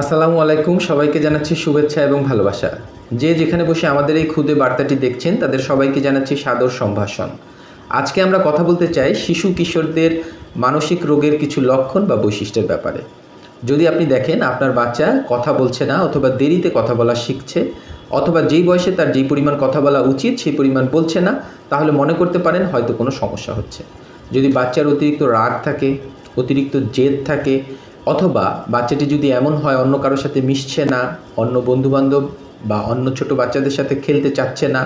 আসসালামু আলাইকুম, সবাইকে জানাচ্ছি শুভেচ্ছা এবং ভালোবাসা। যে যেখানে বসে আমাদের এই ক্ষুদে বার্তাটি দেখছেন, তাদের সবাইকে জানাচ্ছি সাদর সম্ভাষণ। আজকে আমরা কথা বলতে চাই শিশু কিশোরদের মানসিক রোগের কিছু লক্ষণ বা বৈশিষ্ট্যের ব্যাপারে। যদি আপনি দেখেন, আপনার বাচ্চা কথা বলছে না অথবা দেরিতে কথা বলা শিখছে, অথবা যেই বয়সে তার যেই পরিমাণ কথা বলা উচিত সেই পরিমাণ বলছে না, তাহলে মনে করতে পারেন হয়তো কোনো সমস্যা হচ্ছে। যদি বাচ্চার অতিরিক্ত রাগ থাকে, অতিরিক্ত জেদ থাকে অথবা বাচ্চাটি যদি এমন হয় অন্য কারোর সাথে মিশছে না, অন্য বন্ধুবান্ধব বা অন্য ছোট বাচ্চাদের সাথে খেলতে চাচ্ছে না,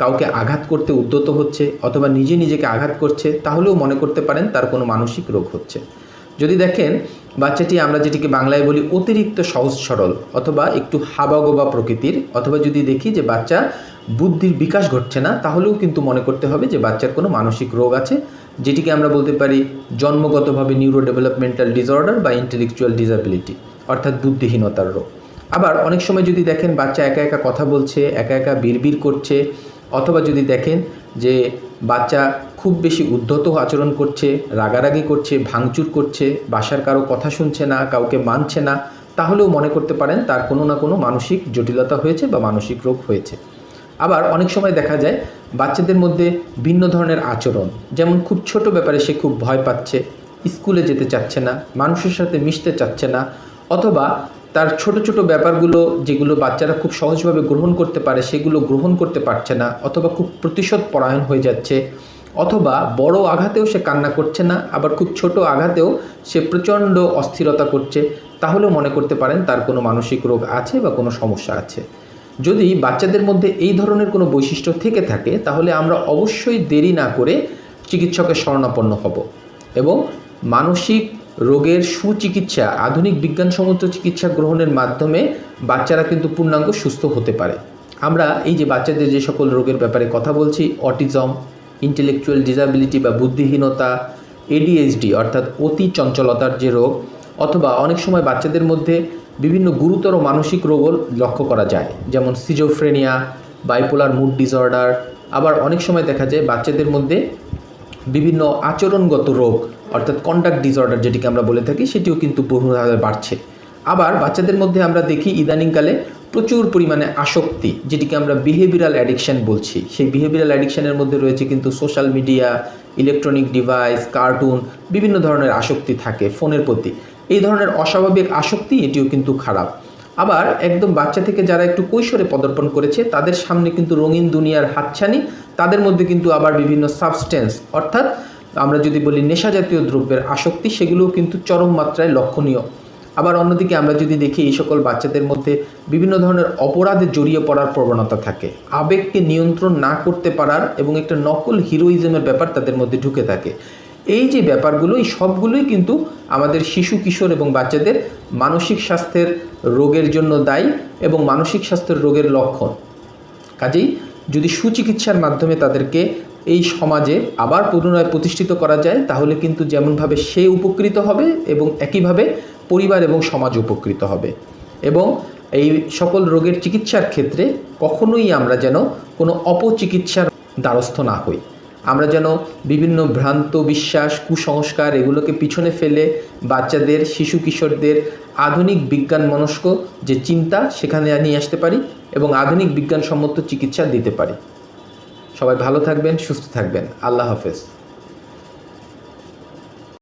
কাউকে আঘাত করতে উদ্যত হচ্ছে অথবা নিজে নিজেকে আঘাত করছে, তাহলেও মনে করতে পারেন তার কোনো মানসিক রোগ হচ্ছে। যদি দেখেন বাচ্চাটি আমরা যেটিকে বাংলায় বলি অতিরিক্ত সহজ সরল অথবা একটু হাবাগোবা প্রকৃতির, অথবা যদি দেখি যে বাচ্চা বুদ্ধির বিকাশ ঘটছে না, তাহলেও কিন্তু মনে করতে হবে যে বাচ্চার কোনো মানসিক রোগ আছে। যেটিকে আমরা বলতে পারি জন্মগতভাবে নিউরো ডেভেলপমেন্টাল ডিসঅর্ডার বা ইন্টেলেকচুয়াল ডিসাবিলিটি অর্থাৎ বুদ্ধিহীনতার রোগ। আবার অনেক সময় যদি দেখেন বাচ্চা একা একা কথা বলছে, একা একা বিড়বিড় করছে, অথবা যদি দেখেন যে বাচ্চা খুব বেশি উদ্ধত আচরণ করছে, রাগারাগি করছে, ভাঙচুর করছে, বাসার কারও কথা শুনছে না, কাউকে মানছে না, তাহলেও মনে করতে পারেন তার কোনো না কোনো মানসিক জটিলতা হয়েছে বা মানসিক রোগ হয়েছে। আবার অনেক সময় দেখা যায় বাচ্চাদের মধ্যে ভিন্ন ধরনের আচরণ, যেমন খুব ছোট ব্যাপারে সে খুব ভয় পাচ্ছে, স্কুলে যেতে চাচ্ছে না, মানুষের সাথে মিশতে চাচ্ছে না, অথবা তার ছোট ছোট ব্যাপারগুলো যেগুলো বাচ্চারা খুব সহজভাবে গ্রহণ করতে পারে, সেগুলো গ্রহণ করতে পারছে না, অথবা খুব প্রতিশোধ পরায়ণ হয়ে যাচ্ছে, অথবা বড় আঘাতেও সে কান্না করছে না, আবার খুব ছোট আঘাতেও সে প্রচণ্ড অস্থিরতা করছে, তাহলেও মনে করতে পারেন তার কোনো মানসিক রোগ আছে বা কোনো সমস্যা আছে। যদি বাচ্চাদের মধ্যে এই ধরনের কোনো বৈশিষ্ট্য থেকে থাকে, তাহলে আমরা অবশ্যই দেরি না করে চিকিৎসকের শরণাপন্ন হব এবং মানসিক রোগের সুচিকিৎসা, আধুনিক বিজ্ঞানসম্মত চিকিৎসা গ্রহণের মাধ্যমে বাচ্চারা কিন্তু পূর্ণাঙ্গ সুস্থ হতে পারে। আমরা এই যে বাচ্চাদের যে সকল রোগের ব্যাপারে কথা বলছি, অটিজম, ইন্টেলেকচুয়াল ডিসাবিলিটি বা বুদ্ধিহীনতা এডিএইচডি অর্থাৎ অতি চঞ্চলতার যে রোগ, অথবা অনেক সময় বাচ্চাদের মধ্যে বিভিন্ন গুরুতর মানসিক রোগও লক্ষ্য করা যায়, যেমন সিজোফ্রেনিয়া বাইপোলার মুড ডিসঅর্ডার আবার অনেক সময় দেখা যায় বাচ্চাদের মধ্যে বিভিন্ন আচরণগত রোগ, অর্থাৎ কন্ডাক্ট ডিসঅর্ডার যেটিকে আমরা বলে থাকি, সেটিও কিন্তু বহুভাবে বাড়ছে। আবার বাচ্চাদের মধ্যে আমরা দেখি ইদানিংকালে প্রচুর পরিমাণে আসক্তি, যেটিকে আমরা বিহেভিয়ারাল অ্যাডিকশান বলছি। সেই বিহেভিয়ারাল অ্যাডিকশানের মধ্যে রয়েছে কিন্তু social media electronic device cartoon বিভিন্ন ধরনের আসক্তি থাকে ফোনের প্রতি। এই ধরনের অস্বাভাবিক আসক্তি এটিও কিন্তু খারাপ। আবার একদম বাচ্চা থেকে যারা একটু কৈশোরে পদার্পণ করেছে, তাদের সামনে কিন্তু রঙিন দুনিয়ার হাতছানি, তাদের মধ্যে কিন্তু আবার বিভিন্ন সাবস্টেন্স অর্থাৎ আমরা যদি বলি নেশা জাতীয় দ্রব্যের আসক্তি, সেগুলোও কিন্তু চরম মাত্রায় লক্ষণীয়। আবার অন্যদিকে আমরা যদি দেখি, এই সকল বাচ্চাদের মধ্যে বিভিন্ন ধরনের অপরাধে জড়িয়ে পড়ার প্রবণতা থাকে। আবেগকে নিয়ন্ত্রণ না করতে পারার এবং একটা নকল হিরোইজমের ব্যাপার তাদের মধ্যে ঢুকে থাকে। এই যে ব্যাপারগুলো, এই সবগুলোই কিন্তু আমাদের শিশু, কিশোর এবং বাচ্চাদের মানসিক স্বাস্থ্যের রোগের জন্য দায়ী এবং মানসিক স্বাস্থ্যের রোগের লক্ষণ। কাজেই যদি সুচিকিৎসার মাধ্যমে তাদেরকে এই সমাজে আবার পুনরায় প্রতিষ্ঠিত করা যায়, তাহলে কিন্তু যেমনভাবে সে উপকৃত হবে এবং একইভাবে পরিবার এবং সমাজ উপকৃত হবে। এবং এই সকল রোগের চিকিৎসার ক্ষেত্রে কখনোই আমরা যেন কোনো অপচিকিৎসার দ্বারস্থ না হই। আমরা যেন বিভিন্ন ভ্রান্ত বিশ্বাস, কুসংস্কার এগুলোকে পিছনে ফেলে বাচ্চাদের, শিশু কিশোরদের, আধুনিক বিজ্ঞান মনস্ক যে চিন্তা সেখানে নিয়ে আসতে পারি এবং আধুনিক বিজ্ঞানসম্মত চিকিৎসা দিতে পারি। সবাই ভালো থাকবেন, সুস্থ থাকবেন। আল্লাহ হাফেজ।